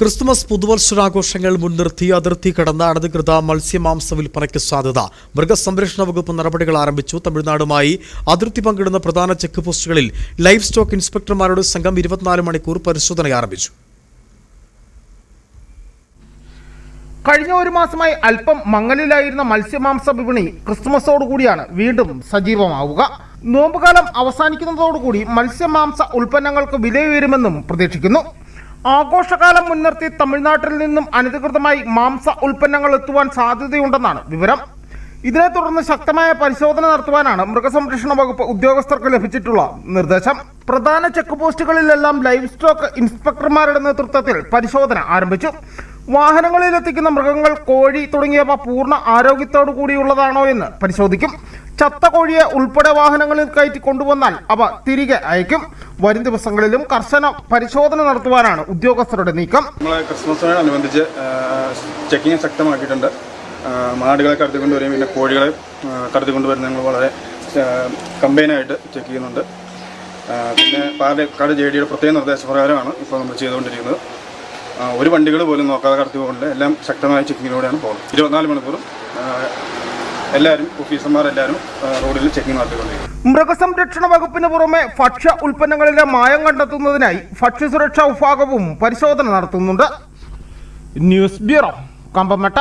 Christmas പുതുവത്സരാഘോഷങ്ങൾ മുൻനിർത്തി അതിർത്തി കടന്ന അനധികൃത മത്സ്യമാംസ വിൽപ്പനയ്ക്ക് സാധ്യത. മൃഗസംരക്ഷണ വകുപ്പ് നടപടികൾ ആരംഭിച്ചു. തമിഴ്നാടുമായി അതിർത്തി പങ്കിടുന്ന പ്രധാന ചെക്ക് പോസ്റ്റുകളിൽ ലൈഫ് സ്റ്റോക്ക് ഇൻസ്പെക്ടർമാരുടെ സംഘം ഇരുപത്തിനാല് മണിക്കൂർ പരിശോധന ആരംഭിച്ചു. കഴിഞ്ഞ ഒരു മാസമായി അല്പം മങ്ങലിലായിരുന്ന മത്സ്യമാംസ വിപണി ക്രിസ്തുമസോടുകൂടിയാണ് വീണ്ടും സജീവമാവുക. നോമ്പുകാലം അവസാനിക്കുന്നതോടുകൂടി മത്സ്യമാംസ ഉൽപ്പന്നങ്ങൾക്ക് വിലയുയരുമെന്നും പ്രതീക്ഷിക്കുന്നു. ആഘോഷകാലം മുൻനിർത്തി തമിഴ്നാട്ടിൽ നിന്നും അനധികൃതമായി മാംസ ഉൽപ്പന്നങ്ങൾ എത്തുവാൻ സാധ്യതയുണ്ടെന്നാണ് വിവരം. ഇതിനെ തുടർന്ന് ശക്തമായ പരിശോധന നടത്തുവാനാണ് മൃഗസംരക്ഷണ വകുപ്പ് ഉദ്യോഗസ്ഥർക്ക് ലഭിച്ചിട്ടുള്ള നിർദ്ദേശം. പ്രധാന ചെക്ക് പോസ്റ്റുകളിലെല്ലാം ലൈവ് സ്റ്റോക്ക് ഇൻസ്പെക്ടർമാരുടെ നേതൃത്വത്തിൽ പരിശോധന ആരംഭിച്ചു. വാഹനങ്ങളിൽ എത്തിക്കുന്ന മൃഗങ്ങൾ കോഴി തുടങ്ങിയവ പൂർണ ആരോഗ്യത്തോടു കൂടിയുള്ളതാണോ എന്ന് പരിശോധിക്കും. ചത്ത കോഴിയെ ഉൾപ്പെടെ വാഹനങ്ങളിൽ കയറ്റി കൊണ്ടുവന്നാൽ അവ തിരികെ അയക്കും. വരും ദിവസങ്ങളിലും കർശന പരിശോധന നടത്തുവാനാണ് ഉദ്യോഗസ്ഥരുടെ നീക്കം. നമ്മളെ ക്രിസ്മസിനോടനുബന്ധിച്ച് ചെക്കിങ് ശക്തമാക്കിയിട്ടുണ്ട്. മാടുകളെ കരുതി കൊണ്ടുവരും പിന്നെ കോഴികളെ കരുതി വരുന്നത് ഞങ്ങൾ വളരെ കമ്പൈനായിട്ട് ചെക്ക് ചെയ്യുന്നുണ്ട്. പിന്നെ പാലക്കാട് ജെ ഡിയുടെ പ്രത്യേക നിർദ്ദേശപ്രകാരമാണ് ഇപ്പോൾ നമ്മൾ ചെയ്തുകൊണ്ടിരിക്കുന്നത്. ഒരു വണ്ടികൾ പോലും നോക്കാതെ കടത്തി പോകുന്നില്ല എല്ലാം ശക്തമായ ചെക്കിങ്ങിലൂടെയാണ് പോകുന്നത്. ഇരുപത്തിനാല് മണിക്കൂറും എല്ലാവരും ഓഫീസർമാരെല്ലാവരും റോഡിൽ ചെക്കിംഗ് നടത്തിക്കൊണ്ടിരിക്കും മൃഗസംരക്ഷണ വകുപ്പിന് പുറമെ ഭക്ഷ്യ ഉൽപ്പന്നങ്ങളിലെ മായം കണ്ടെത്തുന്നതിനായി ഭക്ഷ്യസുരക്ഷാ വിഭാഗവും പരിശോധന നടത്തുന്നുണ്ട്. News bureau കമ്പമട്ട